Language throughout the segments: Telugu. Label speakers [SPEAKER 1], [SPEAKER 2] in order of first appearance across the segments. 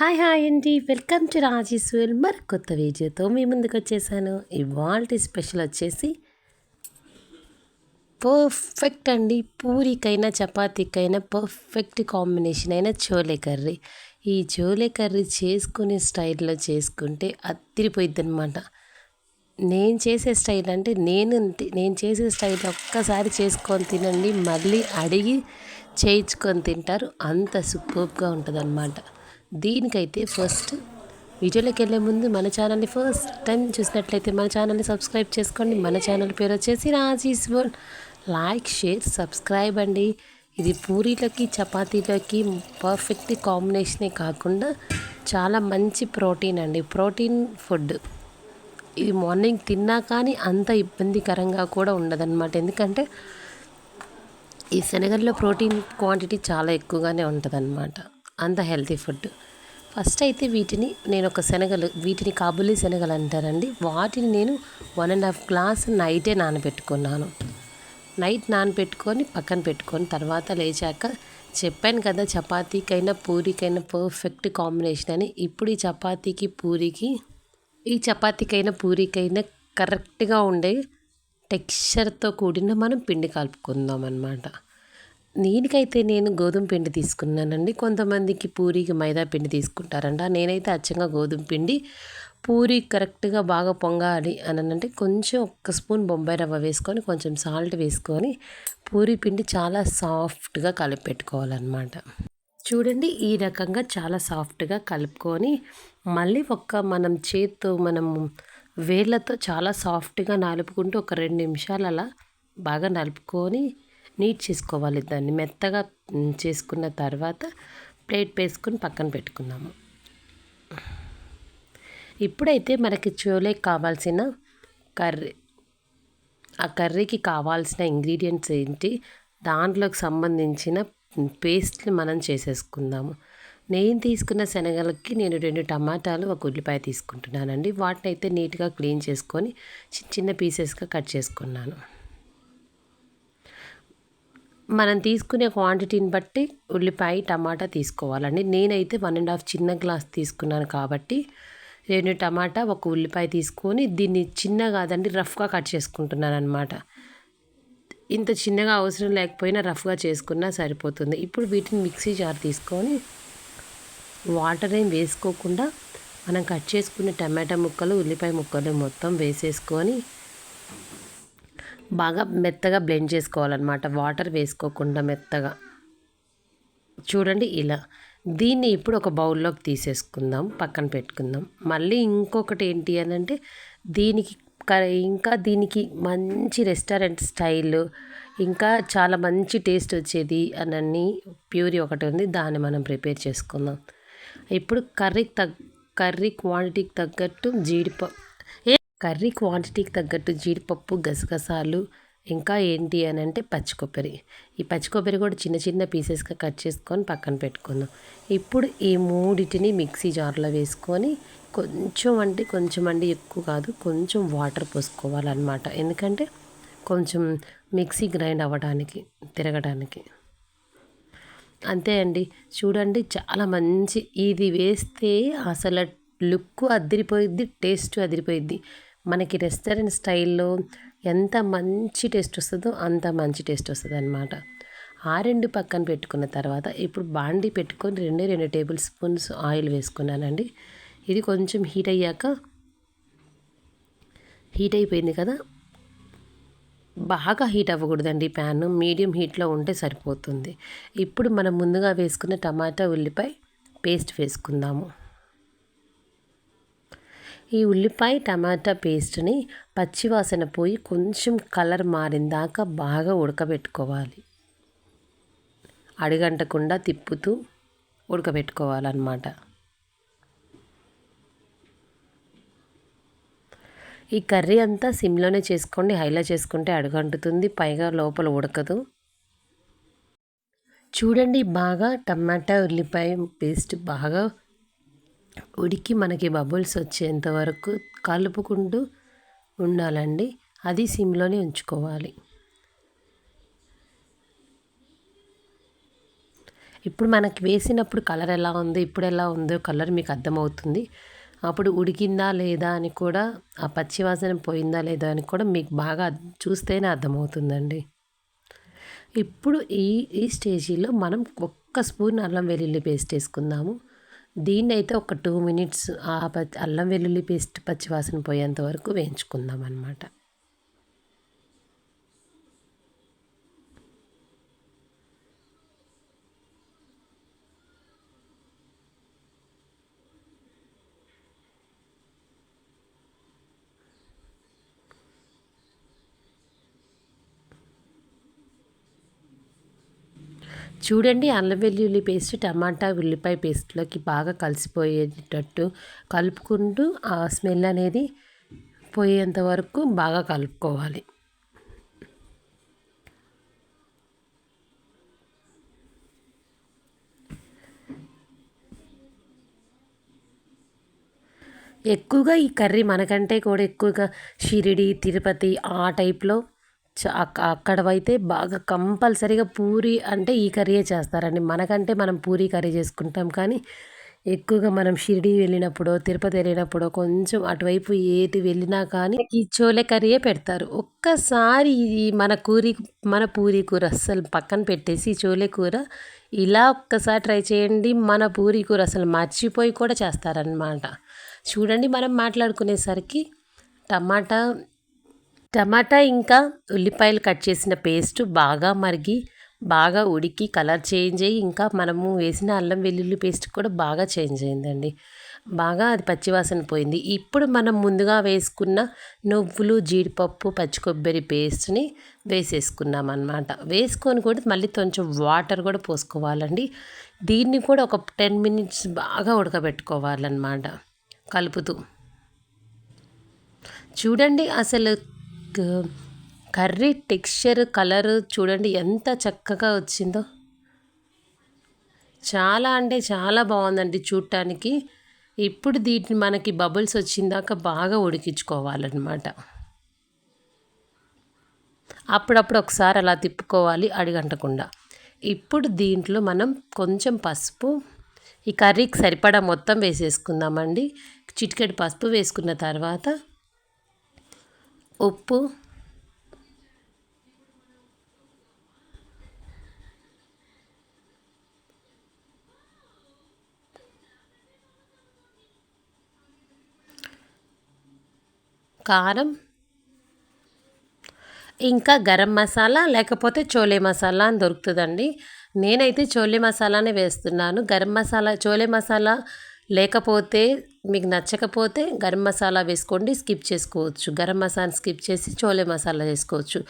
[SPEAKER 1] హాయ్ హాయ్ అండి. వెల్కమ్ టు వెల్ మరి కొత్త వీడియోతో మీ ముందుకు వచ్చేసాను. ఇవాళ స్పెషల్ వచ్చేసి పర్ఫెక్ట్ అండి. పూరికైనా చపాతీకైనా పర్ఫెక్ట్ కాంబినేషన్ అయిన చోలే కర్రీ. ఈ చోలే కర్రీ చేసుకునే స్టైల్లో చేసుకుంటే అత్తిరిపోయిద్ది అనమాట నేను చేసే స్టైల్ అంటే నేను నేను చేసే స్టైల్ ఒక్కసారి చేసుకొని తినండి. మళ్ళీ అడిగి చేయించుకొని తింటారు. అంత సూపర్గా ఉంటుంది అనమాట దీనికైతే ఫస్ట్ వీడియోలోకి వెళ్ళే ముందు మన ఛానల్ని ఫస్ట్ టైం చూసినట్లయితే మన ఛానల్ని సబ్స్క్రైబ్ చేసుకోండి. మన ఛానల్ పేరు వచ్చేసి Raji's world. Like share subscribe అండి. ఇది పూరీలకి చపాతీలకి పర్ఫెక్ట్ కాంబినేషనే కాకుండా చాలా మంచి ప్రోటీన్ అండి. Protein food. ఇది మార్నింగ్ తిన్నా కానీ అంత ఇబ్బందికరంగా కూడా ఉండదన్నమాట. ఎందుకంటే ఈ శనగల్లో ప్రోటీన్ క్వాంటిటీ చాలా ఎక్కువగానే ఉంటుందన్నమాట. అంత హెల్తీ ఫుడ్ ఫస్ట్ అయితే వీటిని నేను ఒక శనగలు వీటిని కాబులి శనగలు అంటారండి. వాటిని నేను వన్ అండ్ హాఫ్ గ్లాస్ నైటే నానబెట్టుకున్నాను. నైట్ నానబెట్టుకొని పక్కన పెట్టుకొని తర్వాత లేచాక చెప్పాను కదా చపాతీకైనా పూరికైనా పర్ఫెక్ట్ కాంబినేషన్ అని. ఇప్పుడు ఈ చపాతీకి పూరికి ఈ చపాతీకైనా పూరికైనా కరెక్ట్గా ఉండే టెక్స్చర్తో కూడిన మనం పిండి కలుపుకుందాం అన్నమాట దీనికైతే నేను గోధుమ పిండి తీసుకున్నానండి. కొంతమందికి పూరికి మైదా పిండి తీసుకుంటారంట. నేనైతే అచ్చంగా గోధుమ పిండి పూరి కరెక్ట్గా బాగా పొంగాలి అని అంటే కొంచెం ఒక్క స్పూన్ బొంబాయి రవ్వ వేసుకొని కొంచెం సాల్ట్ వేసుకొని పూరి పిండి చాలా సాఫ్ట్గా కలిపెట్టుకోవాలన్నమాట. చూడండి ఈ రకంగా చాలా సాఫ్ట్గా కలుపుకొని మళ్ళీ ఒక్క మనం చేత్తో మనం వేళ్ళతో చాలా సాఫ్ట్గా నలుపుకుంటూ ఒక రెండు నిమిషాలు అలా బాగా నలుపుకొని నీట్ చేసుకోవాలి దాన్ని. మెత్తగా చేసుకున్న తర్వాత ప్లేట్ వేసుకొని పక్కన పెట్టుకున్నాము ఇప్పుడైతే మనకి చోలే కావాల్సిన కర్రీ ఆ కర్రీకి కావాల్సిన ఇంగ్రీడియంట్స్ ఏంటి దాంట్లోకి సంబంధించిన పేస్ట్ని మనం చేసేసుకుందాము. నేను తీసుకున్న శనగలకి నేను రెండు టమాటాలు ఒక ఉల్లిపాయ తీసుకుంటున్నానండి. వాటిని అయితే నీట్గా క్లీన్ చేసుకొని చిన్న చిన్న పీసెస్గా కట్ చేసుకున్నాను. మనం తీసుకునే క్వాంటిటీని బట్టి ఉల్లిపాయ టమాటా తీసుకోవాలండి. నేనైతే వన్ అండ్ హాఫ్ చిన్న గ్లాస్ తీసుకున్నాను కాబట్టి రెండు టమాటా ఒక ఉల్లిపాయ తీసుకొని దీన్ని చిన్న కాదండి రఫ్గా కట్ చేసుకుంటున్నాను అనమాట ఇంత చిన్నగా అవసరం లేకపోయినా రఫ్గా చేసుకున్నా సరిపోతుంది. ఇప్పుడు వీటిని మిక్సీ జార్ తీసుకొని వాటర్ ఏం వేసుకోకుండా మనం కట్ చేసుకునే టమాటా ముక్కలు ఉల్లిపాయ ముక్కలు మొత్తం వేసేసుకొని బాగా మెత్తగా బ్లెండ్ చేసుకోవాలన్నమాట. వాటర్ వేసుకోకుండా మెత్తగా. చూడండి ఇలా. దీన్ని ఇప్పుడు ఒక బౌల్లోకి తీసేసుకుందాం. పక్కన పెట్టుకుందాం. మళ్ళీ ఇంకొకటి ఏంటి అని అంటే దీనికి ఇంకా దీనికి మంచి రెస్టారెంట్ స్టైల్ ఇంకా చాలా మంచి టేస్ట్ వచ్చేది అని ప్యూరీ ఒకటి ఉంది. దాన్ని మనం ప్రిపేర్ చేసుకుందాం. ఇప్పుడు కర్రీకి తగ్గ కర్రీ క్వాంటిటీకి తగ్గట్టు జీడిపప్పు కర్రీ క్వాంటిటీకి తగ్గట్టు జీడిపప్పు గసగసాలు ఇంకా ఏంటి అని అంటే పచ్చి కొబ్బరి ఈ పచ్చి కొబ్బరి కూడా చిన్న చిన్న పీసెస్గా కట్ చేసుకొని పక్కన పెట్టుకుందాం. ఇప్పుడు ఈ మూడిటిని మిక్సీ జార్లో వేసుకొని కొంచెం అంటే కొంచెం అండి ఎక్కువ కాదు కొంచెం వాటర్ పోసుకోవాలన్నమాట. ఎందుకంటే కొంచెం మిక్సీ గ్రైండ్ అవ్వడానికి తిరగడానికి. అంతే అండి. చూడండి చాలా మంచి ఇది వేస్తే అసలు లుక్ అదిరిపోయిద్ది టేస్ట్ అదిరిపోయిద్ది. మనకి రెస్టారెంట్ స్టైల్లో ఎంత మంచి టేస్ట్ వస్తుందో అంత మంచి టేస్ట్ వస్తుంది అనమాట ఆ రెండు పక్కన పెట్టుకున్న తర్వాత ఇప్పుడు బాండి పెట్టుకొని రెండే రెండు టేబుల్ స్పూన్స్ ఆయిల్ వేసుకున్నానండి. ఇది కొంచెం హీట్ అయ్యాక హీట్ అయిపోయింది కదా బాగా హీట్ అవ్వకూడదండి ప్యాన్. మీడియం హీట్లో ఉంటే సరిపోతుంది. ఇప్పుడు మనం ముందుగా వేసుకున్న టమాటా ఉల్లిపాయ పేస్ట్ వేసుకుందాము. ఈ ఉల్లిపాయ టమాటా పేస్ట్ని పచ్చివాసన పోయి కొంచెం కలర్ మారిందాక బాగా ఉడకబెట్టుకోవాలి. అడిగంటకుండా తిప్పుతూ ఉడకబెట్టుకోవాలన్నమాట. ఈ కర్రీ అంతా సిమ్లోనే చేసుకోండి. హైలో చేసుకుంటే అడుగంటుతుంది పైగా లోపల ఉడకదు. చూడండి బాగా టమాటా ఉల్లిపాయ పేస్ట్ బాగా ఉడికి మనకి బబుల్స్ వచ్చేంత వరకు కలుపుకుంటూ ఉండాలండి. అది సిమ్లోనే ఉంచుకోవాలి. ఇప్పుడు మనకి వేసినప్పుడు కలర్ ఎలా ఉందో ఇప్పుడు ఎలా ఉందో కలర్ మీకు అర్థమవుతుంది. అప్పుడు ఉడికిందా లేదా అని కూడా ఆ పచ్చివాసన పోయిందా లేదా అని కూడా మీకు బాగా చూస్తేనే అర్థమవుతుందండి. ఇప్పుడు ఈ ఈ స్టేజీలో మనం ఒక్క స్పూన్ అల్లం వెల్లుల్లి పేస్ట్ వేసుకుందాము. దీన్ని అయితే ఒక టూ మినిట్స్ ఆ అల్లం వెల్లుల్లి పేస్ట్ పచ్చివాసన పోయేంత వరకు వేయించుకుందాం అనమాట చూడండి అల్లం వెల్లుల్లి పేస్ట్ టమాటా ఉల్లిపాయ పేస్ట్లోకి బాగా కలిసిపోయేటట్టు కలుపుకుంటూ ఆ స్మెల్ అనేది పోయేంత వరకు బాగా కలుపుకోవాలి. ఎక్కువగా ఈ కర్రీ మనకంటే కూడా ఎక్కువగా షిరిడి తిరుపతి ఆ టైప్లో అక్కడవైతే బాగా కంపల్సరీగా పూరి అంటే ఈ కర్రీయే చేస్తారండి. మనకంటే మనం పూరి కర్రీ చేసుకుంటాం కానీ ఎక్కువగా మనం షిరిడి వెళ్ళినప్పుడు తిరుపతి వెళ్ళినప్పుడు కొంచెం అటువైపు ఏది వెళ్ళినా కానీ ఈ చోలే కర్రీయే పెడతారు. ఒక్కసారి ఈ మన కూరి మన పూరి కూర అస్సలు పక్కన పెట్టేసి చోలే కూర ఇలా ఒక్కసారి ట్రై చేయండి. మన పూరి కూర అసలు మర్చిపోయి కూడా చేస్తారనమాట చూడండి మనం మాట్లాడుకునేసరికి టమాటా టమాటా ఇంకా ఉల్లిపాయలు కట్ చేసిన పేస్ట్ బాగా మరిగి బాగా ఉడికి కలర్ చేంజ్ అయ్యి ఇంకా మనము వేసిన అల్లం వెల్లుల్లి పేస్ట్ కూడా బాగా చేంజ్ అయిందండి. బాగా అది పచ్చివాసన పోయింది. ఇప్పుడు మనం ముందుగా వేసుకున్న నువ్వులు జీడిపప్పు పచ్చి కొబ్బరి పేస్ట్ని వేసేసుకున్నాం అనమాట వేసుకొని కూడా మళ్ళీ కొంచెం వాటర్ కూడా పోసుకోవాలండి. దీన్ని కూడా ఒక టెన్ మినిట్స్ బాగా ఉడకబెట్టుకోవాలన్నమాట. కలుపుతూ. చూడండి అసలు కర్రీ టెక్స్చర్ కలర్ చూడండి ఎంత చక్కగా వచ్చిందో. చాలా అంటే చాలా బాగుందండి చూడటానికి ఇప్పుడు దీన్ని మనకి బబుల్స్ వచ్చిందాక బాగా ఉడికించుకోవాలన్నమాట. అప్పుడప్పుడు ఒకసారి అలా తిప్పుకోవాలి అడిగంటకుండా. ఇప్పుడు దీంట్లో మనం కొంచెం పసుపు ఈ కర్రీకి సరిపడా మొత్తం వేసేసుకుందామండి. చిటికెడు పసుపు వేసుకున్న తర్వాత ఉప్పు. కారం. ఇంకా గరం మసాలా లేకపోతే చోలే మసాలా అని దొరుకుతుందండి. నేనైతే చోలే మసాలానే వేస్తున్నాను. గరం మసాలా చోలే మసాలా లేకపోతే మీకు నచ్చకపోతే గరం మసాలా వేసుకోండి స్కిప్ చేసుకోవచ్చు. గరం మసాలా స్కిప్ చేసి చోలే మసాలా వేసుకోవచ్చు.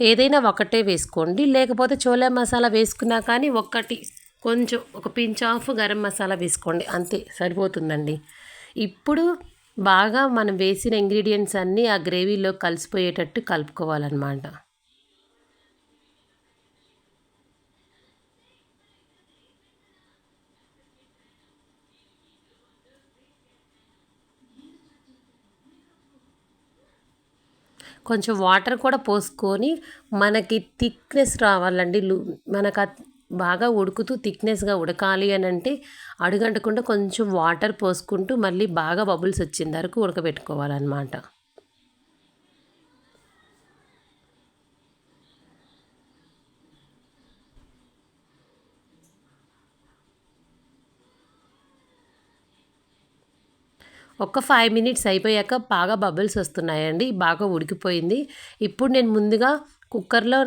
[SPEAKER 1] ఏదైనా ఒకటే వేసుకోండి. లేకపోతే చోలే మసాలా వేసుకున్నా కానీ ఒక్కటి కొంచెం ఒక పించ్ ఆఫ్ గరం మసాలా వేసుకోండి. అంతే సరిపోతుందండి. ఇప్పుడు బాగా మనం వేసిన ఇంగ్రీడియంట్స్ అన్నీ ఆ గ్రేవీలో కలిసిపోయేటట్టు కలుపుకోవాలన్నమాట. కొంచెం వాటర్ కూడా పోసుకొని మనకి థిక్నెస్ రావాలండి. మనకు బాగా ఉడుకుతూ థిక్నెస్గా ఉడకాలి అని అంటే అడుగంటకుండా కొంచెం వాటర్ పోసుకుంటూ మళ్ళీ బాగా బబుల్స్ వచ్చిన వరకు ఉడకబెట్టుకోవాలన్నమాట. ఒక ఫైవ్ మినిట్స్ అయిపోయాక బాగా బబుల్స్ వస్తున్నాయండి బాగా ఉడికిపోయింది. ఇప్పుడు నేను ముందుగా కుక్కర్లో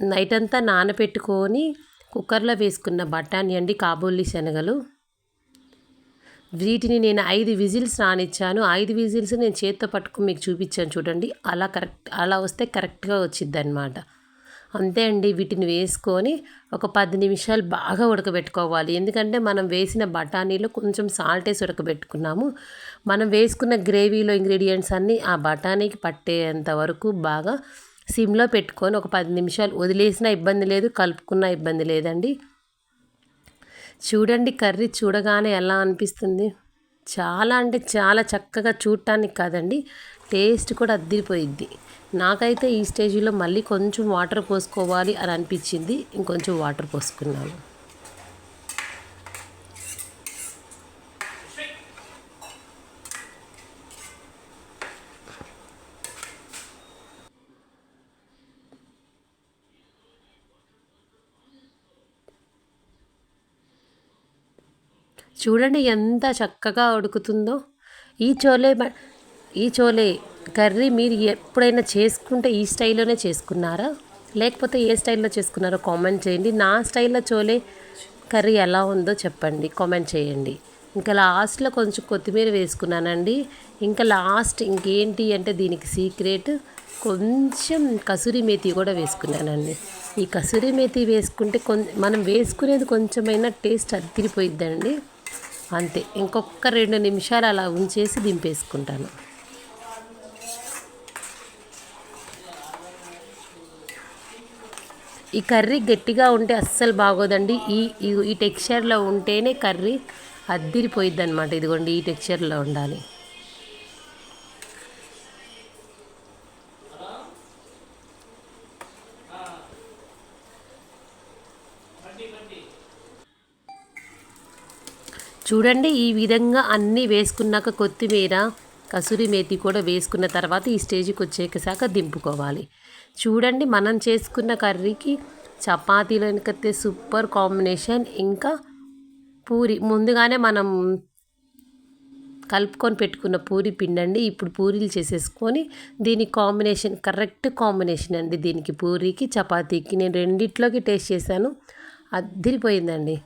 [SPEAKER 1] నైట్ అంతా నానబెట్టుకొని కుక్కర్లో వేసుకున్న బఠానీ అండి కాబూలి శనగలు. వీటిని నేను ఐదు విజిల్స్ రానిచ్చాను. ఐదు విజిల్స్ నేను చేత్తో పట్టుకుని మీకు చూపించాను చూడండి. అలా కరెక్ట్ అలా వస్తే కరెక్ట్గా వచ్చిద్ది అనమాట అంతే అండి. వీటిని వేసుకొని ఒక పది నిమిషాలు బాగా ఉడకబెట్టుకోవాలి. ఎందుకంటే మనం వేసిన బఠానీలో కొంచెం సాల్ట్ వేసి ఉడకబెట్టుకున్నాము. మనం వేసుకున్న గ్రేవీలో ఇంగ్రీడియంట్స్ అన్నీ ఆ బఠానీకి పట్టేంత వరకు బాగా సిమ్లో పెట్టుకొని ఒక పది నిమిషాలు వదిలేసినా ఇబ్బంది లేదు కలుపుకున్నా ఇబ్బంది లేదండి. చూడండి కర్రీ చూడగానే ఎలా అనిపిస్తుంది. చాలా అంటే చాలా చక్కగా చూడటానికి కాదండి. టేస్ట్ కూడా అద్దిరిపోయిద్ది. నాకైతే ఈ స్టేజ్లో మళ్ళీ కొంచెం వాటర్ పోసుకోవాలి అని అనిపించింది. ఇంకొంచెం వాటర్ పోసుకున్నాను. చూడండి ఎంత చక్కగా ఉడుకుతుందో. ఈ చోలే ఈ చోలే కర్రీ మీరు ఎప్పుడైనా చేసుకుంటే ఈ స్టైల్లోనే చేసుకున్నారా? లేకపోతే ఏ స్టైల్లో చేసుకున్నారో కామెంట్ చేయండి. నా స్టైల్లో చోలే కర్రీ ఎలా ఉందో చెప్పండి. కామెంట్ చేయండి. ఇంకా లాస్ట్లో కొంచెం కొత్తిమీర వేసుకున్నానండి. ఇంకా లాస్ట్ ఇంకేంటి అంటే దీనికి సీక్రెట్ కొంచెం కసూరి మేతి కూడా వేసుకున్నానండి. ఈ కసూరి మేతి వేసుకుంటే కొం మనం వేసుకునేది కొంచెమైనా టేస్ట్ అదిరిపోయిద్దండి అంతే. ఇంకొక రెండు నిమిషాలు అలా ఉంచేసి దింపేసుకుంటాను. ఈ కర్రీ గట్టిగా ఉంటే అస్సలు బాగోదండి. ఈ ఈ- టెక్స్చర్లో ఉంటేనే కర్రీ అద్దిరిపోయిద్ది అనమాట ఇదిగోండి ఈ టెక్స్చర్లో ఉండాలి. చూడండి ఈ విధంగా అన్నీ వేసుకున్నాక కొత్తిమీర కసూరి మేతి కూడా వేసుకున్న తర్వాత ఈ స్టేజ్కి వచ్చేసాక దింపుకోవాలి. చూడండి మనం చేసుకున్న కర్రీకి చపాతీలకైతే సూపర్ కాంబినేషన్. ఇంకా పూరి ముందుగానే మనం కలుపుకొని పెట్టుకున్న పూరి పిండండి. ఇప్పుడు పూరీలు చేసేసుకొని దీని కాంబినేషన్ కరెక్ట్ కాంబినేషన్ అండి దీనికి పూరీకి చపాతీకి. నేను రెండిట్లోకి టేస్ట్ చేశాను. అద్దిరిపోయిందండి